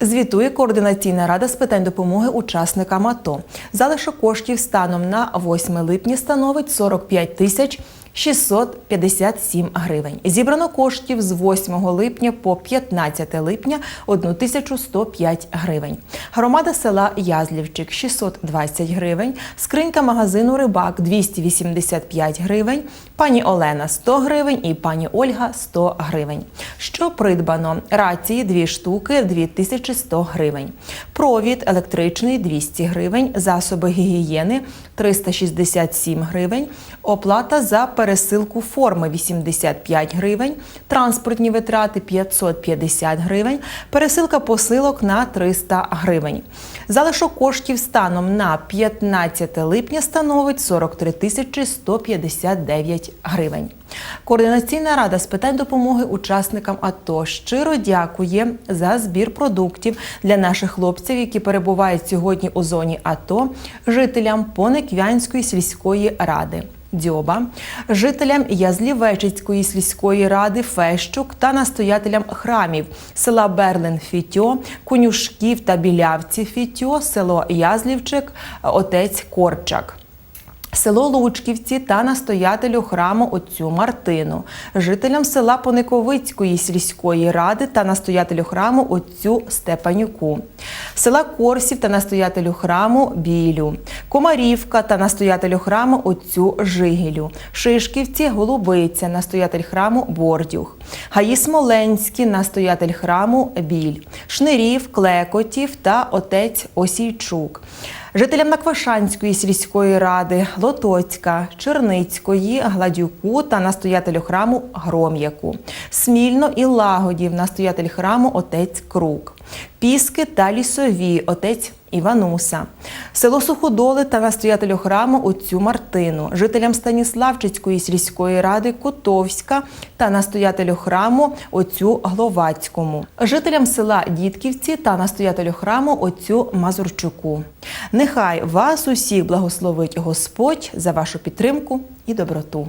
Звітує координаційна рада з питань допомоги учасникам АТО. Залишок коштів станом на 8 липня становить 45 тисяч 657 гривень. Зібрано коштів з 8 липня по 15 липня 1105 гривень. Громада села Язлівчик 620 гривень, скринька магазину Рибак 285 гривень, пані Олена 100 гривень і пані Ольга 100 гривень. Що придбано? Рації 2 штуки 2100 гривень. Провід електричний 200 гривень, засоби гігієни 367 гривень, оплата за пересилку форми 85 гривень, транспортні витрати 550 гривень, пересилка посилок на 300 гривень. Залишок коштів станом на 15 липня становить 43 тисячі 159 гривень. Координаційна рада з питань допомоги учасникам АТО щиро дякує за збір продуктів для наших хлопців, які перебувають сьогодні у зоні АТО, жителям Пониквянської сільської ради. Дьоба, жителям Язлівечицької сільської ради Фещук та настоятелям храмів села Берлин Фітьо, Конюшків та Білявці Фітьо, село Язлівчик, отець Корчак. Село Лучківці та настоятелю храму отцю Мартину, жителям села Пониковицької сільської ради та настоятелю храму отцю Степанюку, села Корсів та настоятелю храму Білю, Комарівка та настоятелю храму отцю Жигілю, Шишківці, Голубиця, настоятель храму Бордюх, Гаї Смоленські, настоятель храму Біль, Шнирів, Клекотів та отець Осійчук. Жителям Наквашанської сільської ради, Лотоцька, Черницької, Гладюку та настоятелю храму Гром'яку, Смільно і Лагодів, настоятель храму отець Крук, Піски та Лісові, отець Івануса, село Суходоли та настоятелю храму отцю Мартину, жителям Станіславчицької сільської ради Котовська та настоятелю храму отцю Гловацькому, жителям села Дідківці та настоятелю храму отцю Мазурчуку. Нехай вас усіх благословить Господь за вашу підтримку і доброту.